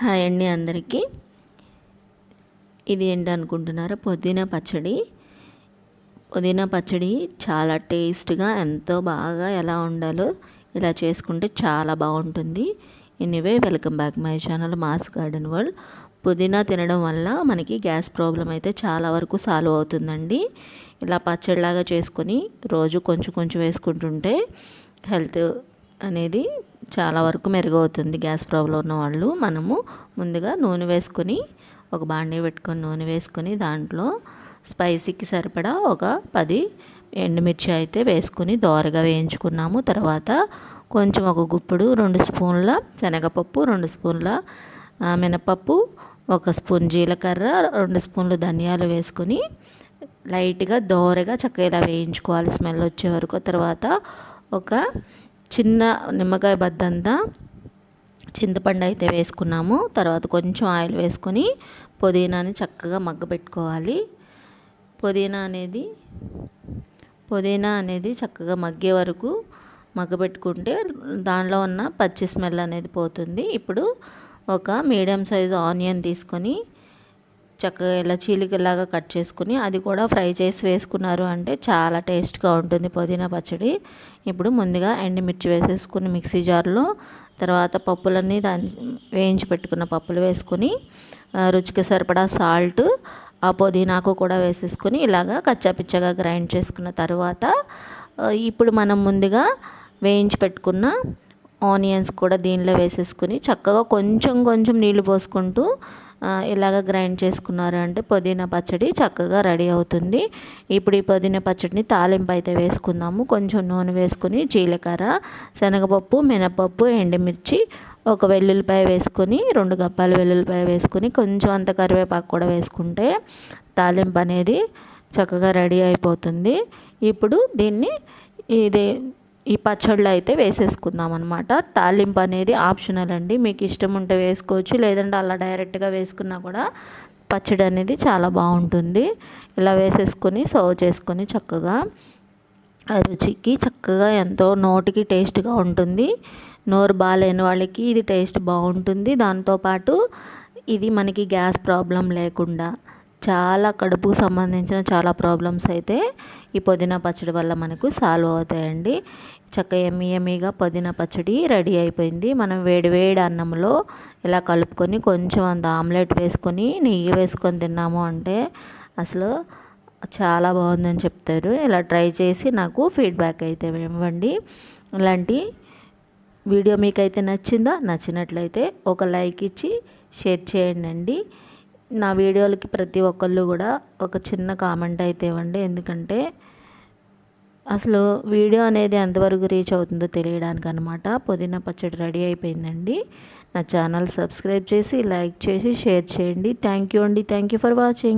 Hi అండి అందరికీ. ఇది ఏంటి అనుకుంటున్నారు పుదీనా పచ్చడి. పుదీనా పచ్చడి చాలా టేస్ట్గా ఎంతో బాగా ఎలా ఉండాలో ఇలా చేసుకుంటే చాలా బాగుంటుంది. Anyway welcome back my channel mass garden world. పుదీనా తినడం వల్ల మనకి గ్యాస్ ప్రాబ్లం అయితే చాలా వరకు సాల్వ్ అవుతుందండి. ఇలా పచ్చడిలాగా చేసుకొని రోజు కొంచెం కొంచెం వేసుకుంటుంటే హెల్త్ అనేది చాలా వరకు మెరుగవుతుంది గ్యాస్ ప్రాబ్లం ఉన్న వాళ్ళు. మనము ముందుగా నూనె వేసుకొని ఒక బాండీ పెట్టుకొని నూనె వేసుకొని దాంట్లో స్పైసీకి సరిపడా ఒక పది ఎండుమిర్చి అయితే వేసుకుని దోరగా వేయించుకున్నాము. తర్వాత కొంచెం ఒక గుప్పుడు రెండు స్పూన్ల శనగపప్పు రెండు స్పూన్ల మినపప్పు ఒక స్పూన్ జీలకర్ర రెండు స్పూన్లు ధనియాలు వేసుకొని లైట్గా దోరగా చక్కగా ఇలా వేయించుకోవాలి. స్మెల్ వచ్చే వరకు. తర్వాత ఒక చిన్న నిమ్మకాయ బద్దంతా చింతపండు అయితే వేసుకున్నాము. తర్వాత కొంచెం ఆయిల్ వేసుకొని పుదీనాని చక్కగా మగ్గబెట్టుకోవాలి పుదీనా అనేది పుదీనా అనేది చక్కగా మగ్గే వరకు మగ్గబెట్టుకుంటే దానిలో ఉన్న పచ్చి స్మెల్ అనేది పోతుంది. ఇప్పుడు ఒక మీడియం సైజు ఆనియన్ తీసుకొని చక్కగా ఇలా చీలికలాగా కట్ చేసుకుని అది కూడా ఫ్రై చేసి వేసుకున్నారు అంటే చాలా టేస్ట్గా ఉంటుంది పుదీనా పచ్చడి. ఇప్పుడు ముందుగా ఎండుమిర్చి వేసేసుకుని మిక్సీ జార్లో తర్వాత పప్పులన్నీ దాని వేయించి పెట్టుకున్న పప్పులు వేసుకొని రుచికి సరిపడా సాల్ట్ ఆ పుదీనాకు కూడా వేసేసుకొని ఇలాగా కచ్చాపిచ్చగా గ్రైండ్ చేసుకున్న తర్వాత ఇప్పుడు మనం ముందుగా వేయించి పెట్టుకున్న ఆనియన్స్ కూడా దీనిలో వేసేసుకుని చక్కగా కొంచెం కొంచెం నీళ్ళు పోసుకుంటూ ఇలాగ గ్రైండ్ చేసుకున్నారు అంటే పుదీనా పచ్చడి చక్కగా రెడీ అవుతుంది. ఇప్పుడు ఈ పుదీనా పచ్చడిని తాలింపు అయితే వేసుకుందాము. కొంచెం నూనె వేసుకొని జీలకర్ర శనగపప్పు మినపప్పు ఎండుమిర్చి ఒక వెల్లుల్లిపాయ వేసుకొని రెండు గప్పాలు వెల్లుల్లిపాయ వేసుకొని కొంచెం అంత కరివేపాకు కూడా వేసుకుంటే తాలింపు అనేది చక్కగా రెడీ అయిపోతుంది. ఇప్పుడు దీన్ని ఇది ఈ పచ్చళ్ళు అయితే వేసేసుకుందాం అనమాట తాలింపు అనేది ఆప్షనల్ అండి. మీకు ఇష్టం ఉంటే వేసుకోవచ్చు లేదంటే అలా డైరెక్ట్గా వేసుకున్నా కూడా పచ్చడి అనేది చాలా బాగుంటుంది. ఇలా వేసేసుకొని సర్వ్ చేసుకొని చక్కగా రుచికి చక్కగా ఎంతో నోటికి టేస్ట్గా ఉంటుంది. నోరు బాగాలేని వాళ్ళకి ఇది టేస్ట్ బాగుంటుంది. దాంతోపాటు ఇది మనకి గ్యాస్ ప్రాబ్లం లేకుండా చాలా కడుపుకు సంబంధించిన చాలా ప్రాబ్లమ్స్ అయితే ఈ పుదీనా పచ్చడి వల్ల మనకు సాల్వ్ అవుతాయండి. చక్క ఎమ్మి ఎమ్మిగా పుదీనా పచ్చడి రెడీ అయిపోయింది. మనం వేడి వేడి అన్నంలో ఇలా కలుపుకొని కొంచెం అంత ఆమ్లెట్ వేసుకొని నెయ్యి వేసుకొని తిన్నాము అంటే అసలు చాలా బాగుందని చెప్తారు. ఇలా ట్రై చేసి నాకు ఫీడ్బ్యాక్ అయితే ఇవ్వండి. ఇలాంటి వీడియో మీకైతే నచ్చిందా? నచ్చినట్లయితే ఒక లైక్ ఇచ్చి షేర్ చేయండి. నా వీడియోలకి ప్రతి ఒక్కళ్ళు కూడా ఒక చిన్న కామెంట్ అయితే ఇవ్వండి. ఎందుకంటే అసలు వీడియో అనేది ఎంతవరకు రీచ్ అవుతుందో తెలియడానికి అనమాట పుదీనా పచ్చడి రెడీ అయిపోయిందండి. నా ఛానల్ సబ్స్క్రైబ్ చేసి లైక్ చేసి షేర్ చేయండి. థ్యాంక్ యూ అండి. Thank you for watching.